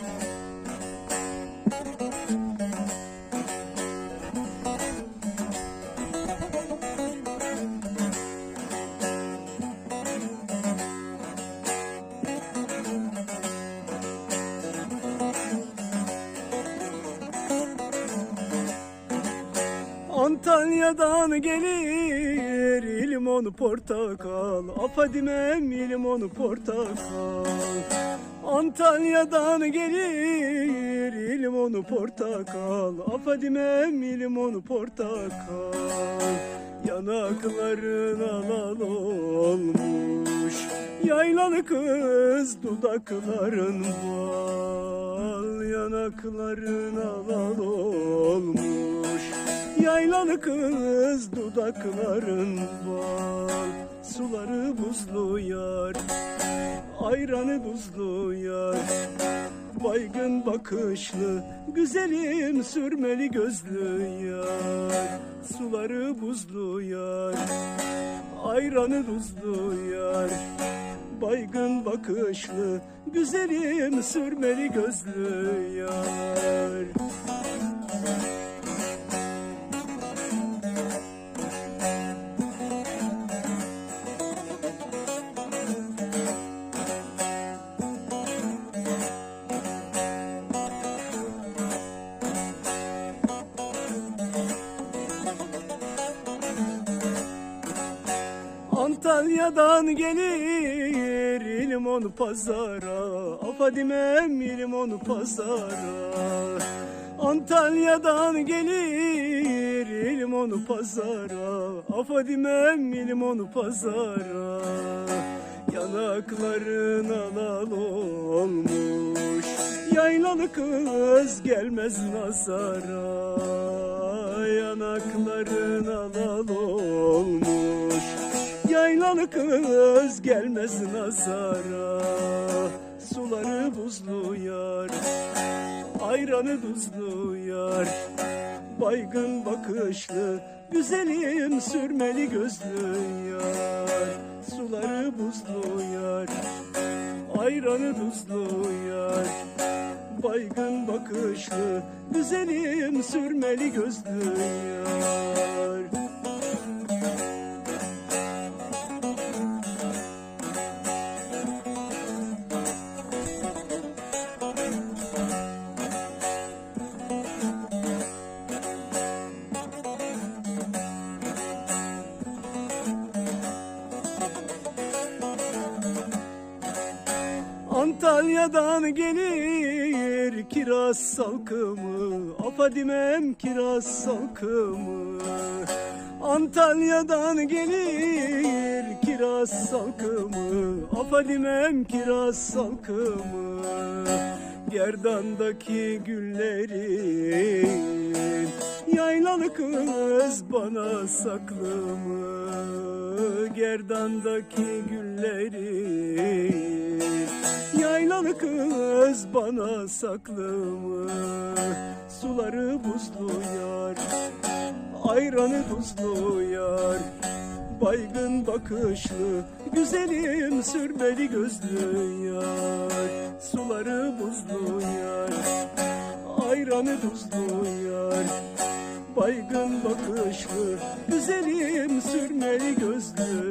Thank you. Antalya'dan gelir limon portakal. Afadimem limon portakal. Antalya'dan gelir limon portakal. Afadimem limon portakal. Yanakların alal olmuş Yaylalı kız dudakların bal. Yanakların alal olmuş Yaylalı kız dudakların bal Suları buzlu yar Ayranı buzlu yar. Baygın bakışlı Güzelim sürmeli gözlü yar. Suları buzlu yar Ayranı buzlu yar. Baygın bakışlı Güzelim sürmeli gözlü yar Antalya'dan gelir limon pazara. Afadimem limon pazara. Antalya'dan gelir limon pazara. Afadimem limon pazara. Yanakların alal olmuş. Yaylalı kız gelmez nazara. Yanakların alal olmuş Yaylalı kız gelmez nazara Suları buzlu yar Ayranı tuzlu yar. Baygın bakışlı Güzelim sürmeli gözlü yar. Suları buzlu yar Ayranı tuzlu yar. Baygın bakışlı Güzelim sürmeli gözlü yar Antalya'dan gelir kiraz salkımı. Afadimem kiraz salkımı. Antalya'dan gelir kiraz salkımı. Afadimem kiraz salkımı. Gerdandaki güllerin Yaylalı kız bana saklı mı? Gerdandaki güllerin Yaylalı kız bana saklı mı? Suları buzlu yar Ayranı tuzlu yar. Baygın bakışlı Güzelim sürmeli gözlü yar. Suları buzlu yar Ayranı tuzlu yar. Baygın bakışlı Güzelim sürmeli gözlü